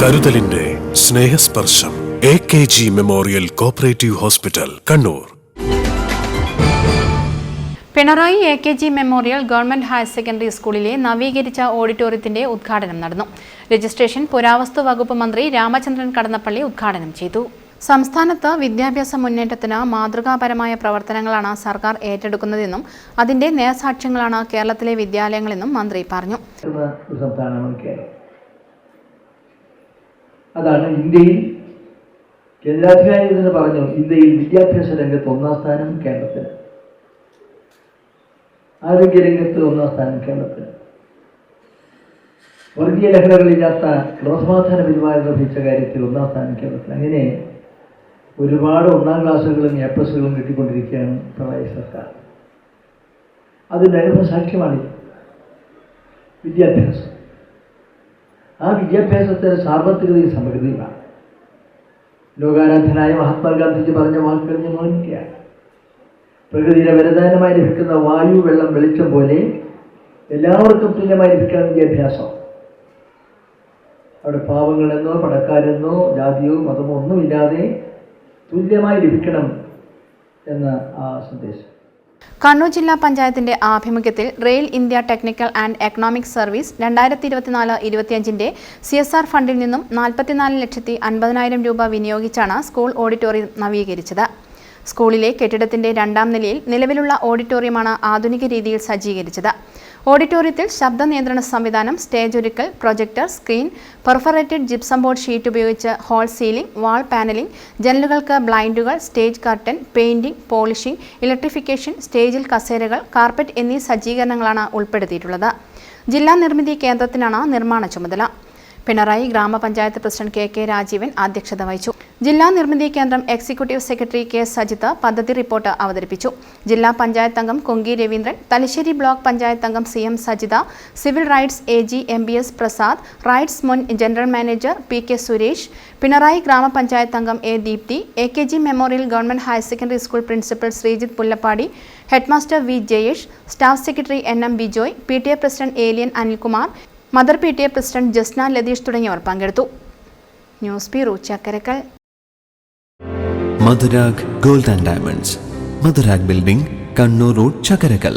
കരുതലിന്റെ Snehasparsham A K G memorial cooperative hospital Kannur. Pinarayi A K G memorial government higher secondary സ്കൂളിലെ നവീകരിച്ച ഓഡിറ്റോറിയത്തിന്റെ ഉദ്ഘാടനം നടന്നു. Registration പുരാവസ്തു വകുപ്പ് മന്ത്രി രാമചന്ദ്രൻ കടന്നപ്പള്ളി ഉദ്ഘാടനം ചെയ്തു. സംസ്ഥാനത്ത് വിദ്യാഭ്യാസ മുന്നേറ്റത്തിന് മാതൃകാപരമായ പ്രവർത്തനങ്ങളാണ് സർക്കാർ ഏറ്റെടുക്കുന്നതെന്നും അതിന്റെ നേർസാക്ഷ്യങ്ങളാണ് കേരളത്തിലെ വിദ്യാലയങ്ങളെന്നും മന്ത്രി പറഞ്ഞു. അതാണ് ഇന്ത്യയിൽ കേന്ദ്രാധികാരി തന്നെ പറഞ്ഞു ഇന്ത്യയിൽ വിദ്യാഭ്യാസ രംഗത്ത് ഒന്നാം സ്ഥാനം കേരളത്തിന്. ആരോഗ്യ രംഗത്ത് ഒന്നാം സ്ഥാനം കേരളത്തിന്. വർഗീയ ലഹളകളില്ലാത്ത ക്രമസമാധാന പെരുമാറ്റം ലഭിച്ച കാര്യത്തിൽ ഒന്നാം സ്ഥാനം കേരളത്തിൽ അങ്ങനെ ഒരുപാട് ഒന്നാം ക്ലാസ്സുകളും എ പ്ലസുകളും കിട്ടിക്കൊണ്ടിരിക്കുകയാണ് പിണറായി സർക്കാർ. അതിന്റെ അനുഭവ സാക്ഷ്യമാണ് വിദ്യാഭ്യാസം. ആ വിദ്യാഭ്യാസത്തിന് സാർവത്രികതയും സമഗ്രതയുമാണ് ലോകാരാധനായ മഹാത്മാഗാന്ധിജി പറഞ്ഞ വാക്കുകൾ ഞാൻ ഓർമ്മിക്കുകയാണ് പ്രകൃതിയുടെ വരദാനമായി ലഭിക്കുന്ന വായു വെള്ളം വെളിച്ചം പോലെ എല്ലാവർക്കും തുല്യമായി ലഭിക്കണം വിദ്യാഭ്യാസം. അവിടെ പാവങ്ങളെന്നോ പണക്കാരെന്നോ ജാതിയോ മതമോ ഒന്നുമില്ലാതെ തുല്യമായി ലഭിക്കണം എന്ന ആ സന്ദേശം. കണ്ണൂർ ജില്ലാ പഞ്ചായത്തിന്റെ ആഭിമുഖ്യത്തിൽ rail India technical and economic service രണ്ടായിരത്തി ഇരുപത്തിനാല് ഇരുപത്തിയഞ്ചിന്റെ സി എസ് ആർ ഫണ്ടിൽ നിന്നും നാൽപ്പത്തിനാല് ലക്ഷത്തി അൻപതിനായിരം രൂപ വിനിയോഗിച്ചാണ് സ്കൂൾ ഓഡിറ്റോറിയം നവീകരിച്ചത്. സ്കൂളിലെ കെട്ടിടത്തിന്റെ രണ്ടാം നിലയിൽ നിലവിലുള്ള ഓഡിറ്റോറിയമാണ് ആധുനിക രീതിയിൽ സജ്ജീകരിച്ചത്. ഓഡിറ്റോറിയത്തിൽ ശബ്ദ നിയന്ത്രണ സംവിധാനം stage ഒരുക്കൽ projector screen perforated gypsum board sheet ഉപയോഗിച്ച് ഹോൾ സീലിംഗ് വാൾ പാനലിംഗ് ജനലുകൾക്ക് ബ്ലൈൻഡുകൾ stage curtain painting polishing electrification സ്റ്റേജിൽ കസേരകൾ കാർപ്പറ്റ് എന്നീ സജ്ജീകരണങ്ങളാണ് ഉൾപ്പെടുത്തിയിട്ടുള്ളത്. ജില്ലാ നിർമ്മിതി കേന്ദ്രത്തിനാണ് നിർമ്മാണ ചുമതല. പിണറായി ഗ്രാമപഞ്ചായത്ത് പ്രസിഡന്റ് കെ കെ രാജീവൻ അധ്യക്ഷത വഹിച്ചു. ജില്ലാ നിർമ്മിതി കേന്ദ്രം എക്സിക്യൂട്ടീവ് സെക്രട്ടറി കെ സജിത്ത് പദ്ധതി റിപ്പോർട്ട് അവതരിപ്പിച്ചു. ജില്ലാ പഞ്ചായത്ത് അംഗം കൊങ്കി രവീന്ദ്രൻ തലശ്ശേരി ബ്ലോക്ക് പഞ്ചായത്ത് അംഗം C M Sajitha civil RITES A G M B S Prasad RITES മുൻ general manager P K Suresh Pinarayi ഗ്രാമപഞ്ചായത്ത് അംഗം A Deepthi A K G memorial government higher secondary school principal Sreejith Pullappady headmaster V Jayesh staff secretary N M Bijoy P T A president alien Anilkumar mother P T A president Jasna Latheesh തുടങ്ങിയവർ പങ്കെടുത്തു. News bureau Chakkarakkal. Madhurag gold and diamonds. Madhurag building Kannur road Chakkarakkal